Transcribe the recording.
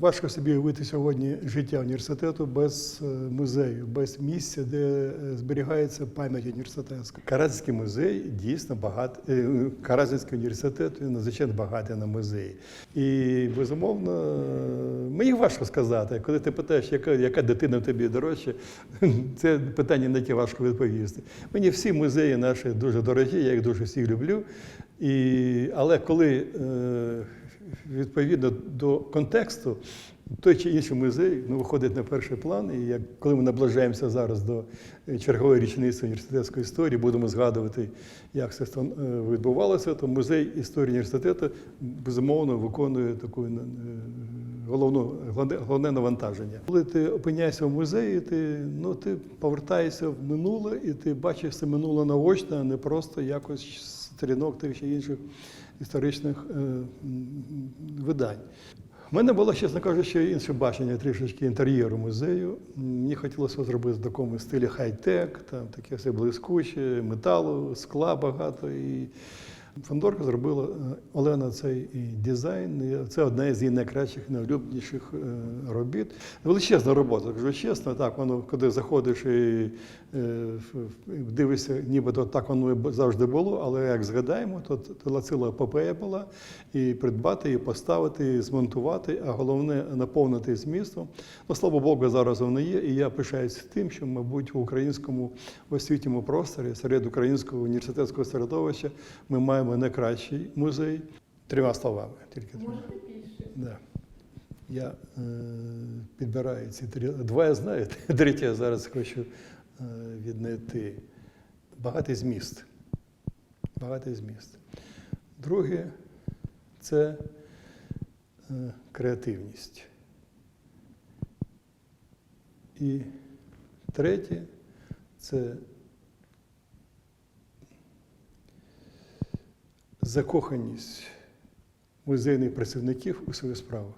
Важко собі уявити сьогодні життя університету без е, музею, без місця, де е, зберігається пам'ять університетська. Каразинський музей дійсно багатий. е, Каразинський університет надзвичайно багатий на музеї. І безумовно, мені важко сказати, коли ти питаєш, яка, яка дитина тобі дорожча, це питання не ті важко відповісти. Мені всі музеї наші дуже дорогі, я їх дуже всіх люблю. І, але коли е, відповідно до контексту, той чи інший музей ну, виходить на перший план. І як, коли ми наближаємося зараз до е, чергової річниці університетської історії, будемо згадувати, як це е, відбувалося, то музей історії університету безумовно виконує таку е, головну, головне, навантаження. Коли ти опиняєшся в музеї, ти, ну, ти повертаєшся в минуле і ти бачиш це минуле наочно, а не просто якось сторінок тих чи інших історичних е, видань. У мене було, чесно кажучи, інше бачення трішечки інтер'єру музею. Мені хотілося зробити в такому стилі хай-тек, там таке все блискуче, металу, скла багато. І Фондорка зробила е, Олена цей дизайн. Це одна з її найкращих, найулюбленіших е, робіт. Величезна робота, кажу чесно, так воно, коли заходиш і е, дивишся, нібито так воно завжди було, але як згадаємо, то ціла епопея була і придбати, і поставити, і змонтувати, а головне наповнити змістом. Ну, слава Богу, зараз воно є, і я пишаюся тим, що, мабуть, в українському освітньому просторі, серед українського університетського середовища, ми маємо найкращий музей. Трьома словами, тільки трьома. Можете більше? Да. Я е, підбираю ці три. Два я знаю, третє я зараз хочу е, віднайти. Багатий зміст. Багатий зміст. Друге це е, креативність. І третє це закоханість музейних працівників у свою справу.